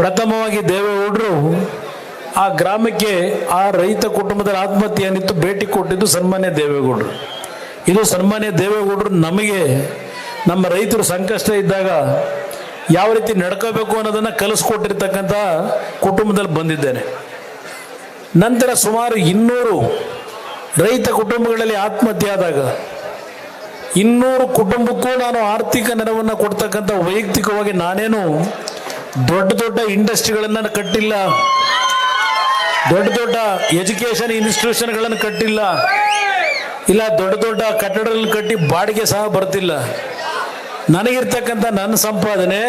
ಪ್ರಥಮವಾಗಿ ದೇವೇಗೌಡರು ಆ ಗ್ರಾಮಕ್ಕೆ ಆ ರೈತ ಕುಟುಂಬದ ಆತ್ಮಹತ್ಯೆ ಏನಿತ್ತು ಭೇಟಿ ಕೊಟ್ಟಿದ್ದು ಸನ್ಮಾನ್ಯ ದೇವೇಗೌಡರು. ಇದು ಸನ್ಮಾನ್ಯ ದೇವೇಗೌಡರು ನಮಗೆ ನಮ್ಮ ರೈತರು ಸಂಕಷ್ಟ ಇದ್ದಾಗ ಯಾವ ರೀತಿ ನಡ್ಕೋಬೇಕು ಅನ್ನೋದನ್ನ ಕಲಿಸ್ಕೊಟ್ಟಿರ್ತಕ್ಕಂಥ ಕುಟುಂಬದಲ್ಲಿ ಬಂದಿದ್ದೇನೆ. ನಂತರ ಸುಮಾರು ಇನ್ನೂರು ರೈತ ಕುಟುಂಬಗಳಲ್ಲಿ ಆತ್ಮಹತ್ಯೆ ಆದಾಗ ಇನ್ನೂರು ಕುಟುಂಬಕ್ಕೂ ನಾನು ಆರ್ಥಿಕ ನೆರವನ್ನು ಕೊಡ್ತಕ್ಕಂಥ ವೈಯಕ್ತಿಕವಾಗಿ ನಾನೇನು ದೊಡ್ಡ ದೊಡ್ಡ ಇಂಡಸ್ಟ್ರಿಗಳನ್ನು ಕಟ್ಟಿಲ್ಲ. ದೊಡ್ಡ ದೊಡ್ಡ ಎಜುಕೇಶನ್ ಇನ್ಸ್ಟಿಟ್ಯೂಷನ್ಗಳನ್ನು ಕಟ್ಟಿಲ್ಲ. ಇಲ್ಲ, ದೊಡ್ಡ ದೊಡ್ಡ ಕಟ್ಟಡಗಳನ್ನು ಕಟ್ಟಿ ಬಾಡಿಗೆ ಸಹ ಬರ್ತಿಲ್ಲ. ನನಗಿರ್ತಕ್ಕಂಥ ನನ್ನ ಸಂಪಾದನೆ,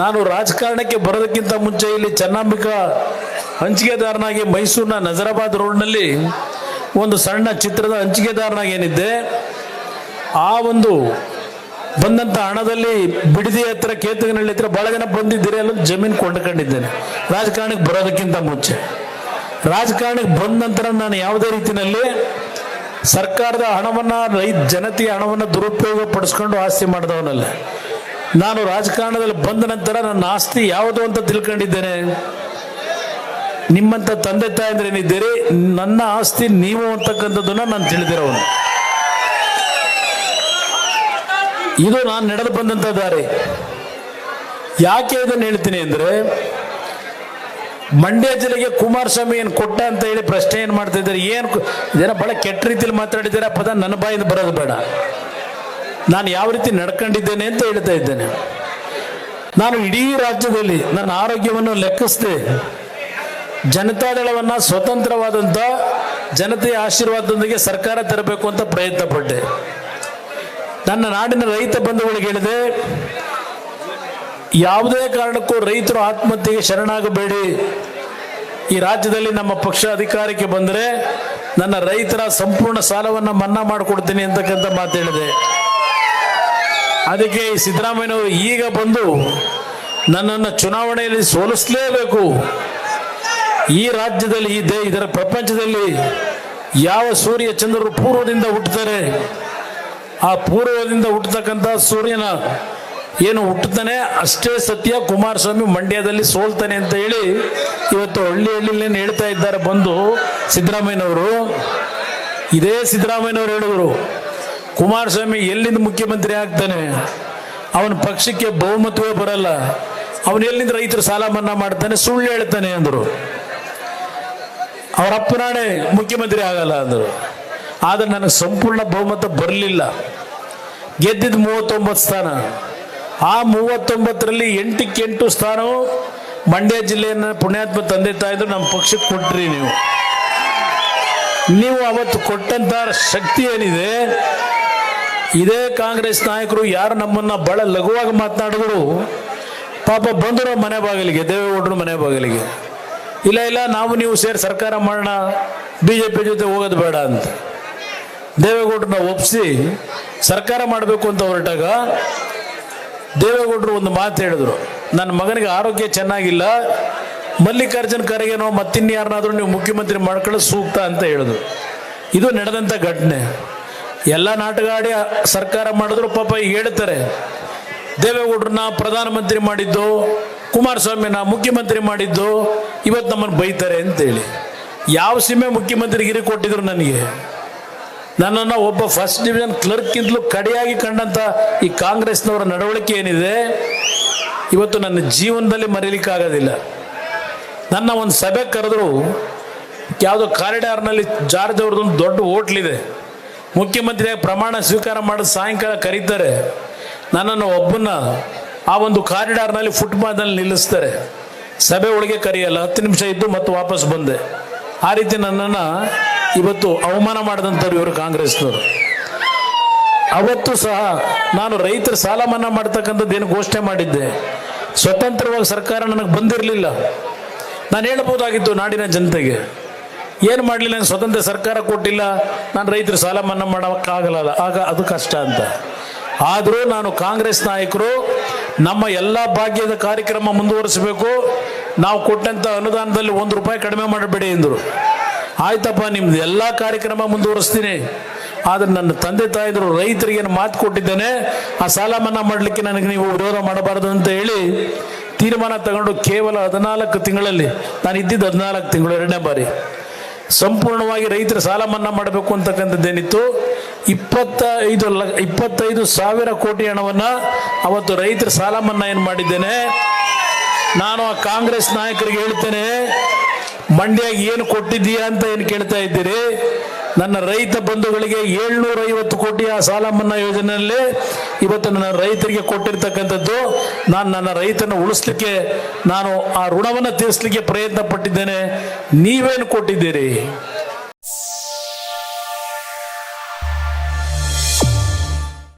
ನಾನು ರಾಜಕಾರಣಕ್ಕೆ ಬರೋದಕ್ಕಿಂತ ಮುಂಚೆ ಇಲ್ಲಿ ಚೆನ್ನಾಂಬಿಕಾ ಹಂಚಿಕೆದಾರನಾಗಿ ಮೈಸೂರಿನ ನಜರಾಬಾದ್ ರೋಡ್ನಲ್ಲಿ ಒಂದು ಸಣ್ಣ ಚಿತ್ರದ ಹಂಚಿಕೆದಾರನಾಗಿ ಏನಿದ್ದೆ, ಆ ಒಂದು ಬಂದಂತ ಹಣದಲ್ಲಿ ಬಿಡದಿ ಹತ್ರ, ಕೇತಗನಹಳ್ಳಿ ಹತ್ರ ಬಹಳ ಜನ ಬಂದಿದ್ದೀರಿ ಅಲ್ಲೊಂದು ಜಮೀನು ಕೊಂಡ್ಕೊಂಡಿದ್ದೇನೆ. ರಾಜಕಾರಣಕ್ಕೆ ಬರೋದಕ್ಕಿಂತ ಮುಂಚೆ. ರಾಜಕಾರಣಕ್ಕೆ ಬಂದ ನಂತರ ನಾನು ಯಾವುದೇ ರೀತಿಯಲ್ಲಿ ಸರ್ಕಾರದ ಹಣವನ್ನ, ರೈತ ಜನತೆಯ ಹಣವನ್ನ ದುರುಪಯೋಗ ಪಡಿಸ್ಕೊಂಡು ಆಸ್ತಿ ಮಾಡಿದವನಲ್ಲ. ನಾನು ರಾಜಕಾರಣದಲ್ಲಿ ಬಂದ ನಂತರ ನನ್ನ ಆಸ್ತಿ ಯಾವುದು ಅಂತ ತಿಳ್ಕೊಂಡಿದ್ದೇನೆ. ನಿಮ್ಮಂತ ತಂದೆ ತಾಯಂದ್ರೆ ಏನಿದ್ದೀರಿ ನನ್ನ ಆಸ್ತಿ ನೀವು ಅಂತಕ್ಕಂಥದ್ದನ್ನ ನಾನು ತಿಳಿದಿರೋನು. ಇದು ನಾನು ನಡೆದು ಬಂದಂತ ದಾರಿ. ಯಾಕೆ ಇದನ್ನು ಹೇಳ್ತೀನಿ ಅಂದ್ರೆ, ಮಂಡ್ಯ ಜಿಲ್ಲೆಗೆ ಕುಮಾರಸ್ವಾಮಿ ಏನು ಕೊಟ್ಟ ಅಂತ ಹೇಳಿ ಪ್ರಶ್ನೆ ಏನು ಮಾಡ್ತಾ ಇದ್ದಾರೆ, ಏನು ಜನ ಬಹಳ ಕೆಟ್ಟ ರೀತಿಯಲ್ಲಿ ಮಾತಾಡಿದ್ದಾರೆ, ಪದ ನನ್ನ ಬಾಯಿಂದ ಬರೋದು ಬೇಡ. ನಾನು ಯಾವ ರೀತಿ ನಡ್ಕೊಂಡಿದ್ದೇನೆ ಅಂತ ಹೇಳ್ತಾ ಇದ್ದೇನೆ. ನಾನು ಇಡೀ ರಾಜ್ಯದಲ್ಲಿ ನನ್ನ ಆರೋಗ್ಯವನ್ನು ಲೆಕ್ಕಿಸದೆ ಜನತಾದಳವನ್ನ ಸ್ವತಂತ್ರವಾದಂಥ ಜನತೆಯ ಆಶೀರ್ವಾದದೊಂದಿಗೆ ಸರ್ಕಾರ ತರಬೇಕು ಅಂತ ಪ್ರಯತ್ನ ಪಟ್ಟೆ ನನ್ನ ನಾಡಿನ ರೈತ ಬಂಧುಗಳಿಗೆ ಹೇಳಿದೆ, ಯಾವುದೇ ಕಾರಣಕ್ಕೂ ರೈತರು ಆತ್ಮಹತ್ಯೆಗೆ ಶರಣಾಗಬೇಡಿ. ಈ ರಾಜ್ಯದಲ್ಲಿ ನಮ್ಮ ಪಕ್ಷ ಅಧಿಕಾರಕ್ಕೆ ಬಂದರೆ ನನ್ನ ರೈತರ ಸಂಪೂರ್ಣ ಸಾಲವನ್ನು ಮನ್ನಾ ಮಾಡಿಕೊಡ್ತೀನಿ ಅಂತಕ್ಕಂಥ ಮಾತು ಹೇಳಿದೆ. ಅದಕ್ಕೆ ಈ ಸಿದ್ದರಾಮಯ್ಯನವರು ಈಗ ಬಂದು ನನ್ನನ್ನು ಚುನಾವಣೆಯಲ್ಲಿ ಸೋಲಿಸಲೇಬೇಕು. ಈ ರಾಜ್ಯದಲ್ಲಿ, ಈ ದೇ, ಇದರ ಪ್ರಪಂಚದಲ್ಲಿ ಯಾವ ಸೂರ್ಯ ಚಂದ್ರರು ಪೂರ್ವದಿಂದ ಹುಟ್ಟುತ್ತಾರೆ ಆ ಪೂರ್ವದಿಂದ ಹುಟ್ಟತಕ್ಕಂಥ ಸೂರ್ಯನ ಏನು ಹುಟ್ಟುತ್ತಾನೆ, ಅಷ್ಟೇ ಸತ್ಯ ಕುಮಾರಸ್ವಾಮಿ ಮಂಡ್ಯದಲ್ಲಿ ಸೋಲ್ತಾನೆ ಅಂತ ಹೇಳಿ ಇವತ್ತು ಹಳ್ಳಿ ಹಳ್ಳಿಲೇನು ಹೇಳ್ತಾ ಇದ್ದಾರೆ ಬಂದು ಸಿದ್ದರಾಮಯ್ಯನವರು. ಇದೇ ಸಿದ್ದರಾಮಯ್ಯನವರು ಹೇಳಿದ್ರು, ಕುಮಾರಸ್ವಾಮಿ ಎಲ್ಲಿಂದ ಮುಖ್ಯಮಂತ್ರಿ ಆಗ್ತಾನೆ? ಅವನ ಪಕ್ಷಕ್ಕೆ ಬಹುಮತವೇ ಬರಲ್ಲ. ಅವನು ಎಲ್ಲಿಂದ ರೈತರು ಸಾಲ ಮನ್ನಾ ಮಾಡ್ತಾನೆ, ಸುಳ್ಳು ಹೇಳ್ತಾನೆ ಅಂದರು. ಅವರ ಅಪ್ಪನಾಣೆ ಮುಖ್ಯಮಂತ್ರಿ ಆಗಲ್ಲ ಅಂದರು. ಆದರೆ ನನಗೆ ಸಂಪೂರ್ಣ ಬಹುಮತ ಬರಲಿಲ್ಲ. ಗೆದ್ದಿದ್ದು ಮೂವತ್ತೊಂಬತ್ತು ಸ್ಥಾನ. ಆ ಮೂವತ್ತೊಂಬತ್ತರಲ್ಲಿ ಎಂಟಕ್ಕೆ ಎಂಟು ಸ್ಥಾನವು ಮಂಡ್ಯ ಜಿಲ್ಲೆಯನ್ನು ಪುಣ್ಯಾತ್ಮ ತಂದೆ ತಾಯಿದ್ರು ನಮ್ಮ ಪಕ್ಷಕ್ಕೆ ಕೊಟ್ರಿ ನೀವು. ನೀವು ಅವತ್ತು ಕೊಟ್ಟಂತ ಶಕ್ತಿ ಏನಿದೆ? ಇದೇ ಕಾಂಗ್ರೆಸ್ ನಾಯಕರು ಯಾರು ನಮ್ಮನ್ನ ಬಹಳ ಲಘುವಾಗಿ ಮಾತನಾಡಿದ್ರು? ಪಾಪ ಬಂದರು ಮನೆ ಬಾಗಿಲಿಗೆ, ದೇವೇಗೌಡರು ಮನೆ ಬಾಗಿಲಿಗೆ. ಇಲ್ಲ ಇಲ್ಲ, ನಾವು ನೀವು ಸೇರಿ ಸರ್ಕಾರ ಮಾಡೋಣ ಬಿ ಜೆ ಪಿ ಜೊತೆ ಹೋಗೋದು ಬೇಡ ಅಂತ. ದೇವೇಗೌಡರನ್ನ ಒಪ್ಪಿಸಿ ಸರ್ಕಾರ ಮಾಡಬೇಕು ಅಂತ ಹೊರಟಾಗ ದೇವೇಗೌಡರು ಒಂದು ಮಾತು ಹೇಳಿದ್ರು. ನನ್ನ ಮಗನಿಗೆ ಆರೋಗ್ಯ ಚೆನ್ನಾಗಿಲ್ಲ, ಮಲ್ಲಿಕಾರ್ಜುನ್ ಖರ್ಗೆನೋ ಮತ್ತಿನ್ಯಾರನ್ನಾದ್ರೂ ನೀವು ಮುಖ್ಯಮಂತ್ರಿ ಮಾಡ್ಕೊಳ್ಳೋ ಸೂಕ್ತ ಅಂತ ಹೇಳಿದ್ರು. ಇದು ನಡೆದಂಥ ಘಟನೆ. ಎಲ್ಲ ನಾಟಗಾಡಿ ಸರ್ಕಾರ ಮಾಡಿದ್ರು, ಪಾಪ ಈಗ ಹೇಳ್ತಾರೆ. ದೇವೇಗೌಡರನ್ನ ಪ್ರಧಾನಮಂತ್ರಿ ಮಾಡಿದ್ದು ಕುಮಾರಸ್ವಾಮಿನ ಮುಖ್ಯಮಂತ್ರಿ ಮಾಡಿದ್ದು, ಇವತ್ತು ನಮ್ಮನ್ನು ಬೈತಾರೆ ಅಂತೇಳಿ. ಯಾವ ಸೀಮೆ ಮುಖ್ಯಮಂತ್ರಿಗಿರಿ ಕೊಟ್ಟಿದ್ರು ನನಗೆ? ನನ್ನನ್ನು ಒಬ್ಬ ಫಸ್ಟ್ ಡಿವಿಷನ್ ಕ್ಲರ್ಕ್ಗಿಂತಲೂ ಕಡೆಯಾಗಿ ಕಂಡಂತ ಈ ಕಾಂಗ್ರೆಸ್ನವರ ನಡವಳಿಕೆ ಏನಿದೆ? ಇವತ್ತು ನನ್ನ ಜೀವನದಲ್ಲಿ ಮರೀಲಿಕ್ಕಾಗೋದಿಲ್ಲ ನನ್ನ ಒಂದು ಸಭೆ ಕರೆದ್ರು, ಯಾವುದೋ ಕಾರಿಡಾರ್ನಲ್ಲಿ ಜಾರ್ಜ್ ಅವ್ರದ್ದೊಂದು ದೊಡ್ಡ ಹೋಟ್ಲಿದೆ ಮುಖ್ಯಮಂತ್ರಿಯಾಗಿ ಪ್ರಮಾಣ ಸ್ವೀಕಾರ ಮಾಡಿದ ಸಾಯಂಕಾಲ ಕರೀತಾರೆ. ನನ್ನನ್ನು ಒಬ್ಬನ್ನ ಆ ಒಂದು ಕಾರಿಡಾರ್ನಲ್ಲಿ ಫುಟ್ಪಾತ್ನಲ್ಲಿ ನಿಲ್ಲಿಸ್ತಾರೆ. ಸಭೆ ಒಳಗೆ ಕರೆಯಲ್ಲ, ಹತ್ತು ನಿಮಿಷ ಇದ್ದು ಮತ್ತೆ ವಾಪಸ್ ಬಂದೆ. ಆ ರೀತಿ ನನ್ನನ್ನು ಇವತ್ತು ಅವಮಾನ ಮಾಡಿದಂಥವ್ರು ಇವರು ಕಾಂಗ್ರೆಸ್ನವರು. ಅವತ್ತು ಸಹ ನಾನು ರೈತರ ಸಾಲ ಮನ್ನಾ ಮಾಡ್ತಕ್ಕಂಥದ್ದು ಏನು ಘೋಷಣೆ ಮಾಡಿದ್ದೆ. ಸ್ವತಂತ್ರವಾಗಿ ಸರ್ಕಾರ ನನಗೆ ಬಂದಿರಲಿಲ್ಲ. ನಾನು ಹೇಳ್ಬೋದಾಗಿತ್ತು ನಾಡಿನ ಜನತೆಗೆ. ಏನು ಮಾಡಲಿಲ್ಲ ನನಗೆ ಸ್ವತಂತ್ರ ಸರ್ಕಾರ ಕೊಟ್ಟಿಲ್ಲ. ನಾನು ರೈತರ ಸಾಲ ಮನ್ನಾ ಮಾಡೋಕ್ಕಾಗಲ್ಲ. ಆಗ ಅದು ಕಷ್ಟ ಅಂತ. ಆದರೂ ನಾನು ಕಾಂಗ್ರೆಸ್ ನಾಯಕರು ನಮ್ಮ ಎಲ್ಲ ಭಾಗ್ಯದ ಕಾರ್ಯಕ್ರಮ ಮುಂದುವರಿಸಬೇಕು. ನಾವು ಕೊಟ್ಟಂಥ ಅನುದಾನದಲ್ಲಿ ಒಂದು ರೂಪಾಯಿ ಕಡಿಮೆ ಮಾಡಬೇಡಿ ಎಂದರು. ಆಯ್ತಪ್ಪ, ನಿಮ್ದು ಎಲ್ಲ ಕಾರ್ಯಕ್ರಮ ಮುಂದುವರಿಸ್ತೀನಿ. ಆದರೆ ನನ್ನ ತಂದೆ ತಾಯಿದ್ರು ರೈತರಿಗೆ ಮಾತು ಕೊಟ್ಟಿದ್ದೇನೆ, ಆ ಸಾಲ ಮನ್ನಾ ಮಾಡಲಿಕ್ಕೆ ನನಗೆ ನೀವು ವಿರೋಧ ಮಾಡಬಾರದು ಅಂತ ಹೇಳಿ ತೀರ್ಮಾನ ತಗೊಂಡು ಕೇವಲ ಹದಿನಾಲ್ಕು ತಿಂಗಳಲ್ಲಿ, ನಾನು ಇದ್ದಿದ್ದು ಹದಿನಾಲ್ಕು ತಿಂಗಳು, ಎರಡನೇ ಬಾರಿ. ಸಂಪೂರ್ಣವಾಗಿ ರೈತರ ಸಾಲ ಮನ್ನಾ ಮಾಡಬೇಕು ಅಂತಕ್ಕಂಥದ್ದೇನಿತ್ತು. ಇಪ್ಪತ್ತೈದು ಲ ಇಪ್ಪತ್ತೈದು ಸಾವಿರ ಕೋಟಿ ಹಣವನ್ನು ಅವತ್ತು ರೈತರ ಸಾಲ ಮನ್ನಾ ಏನು ಮಾಡಿದ್ದೇನೆ, ನಾನು ಆ ಕಾಂಗ್ರೆಸ್ ನಾಯಕರಿಗೆ ಹೇಳ್ತೇನೆ ಮಂಡ್ಯಾಗ ಏನು ಕೊಟ್ಟಿದ್ದೀಯಾ ಅಂತ ಏನು ಕೇಳ್ತಾ ಇದ್ದೀರಿ? ನನ್ನ ರೈತ ಬಂಧುಗಳಿಗೆ ಏಳ್ನೂರ ಐವತ್ತು ಕೋಟಿ ಆ ಸಾಲ ಮನ್ನಾ ಯೋಜನೆಯಲ್ಲಿ ಇವತ್ತು ನನ್ನ ರೈತರಿಗೆ ಕೊಟ್ಟಿರ್ತಕ್ಕಂಥದ್ದು, ನಾನು ನನ್ನ ರೈತನ ಉಳಿಸ್ಲಿಕ್ಕೆ, ನಾನು ಆ ಋಣವನ್ನು ತೀರಿಸಲಿಕ್ಕೆ ಪ್ರಯತ್ನ ಪಟ್ಟಿದ್ದೇನೆ. ನೀವೇನು ಕೊಟ್ಟಿದ್ದೀರಿ?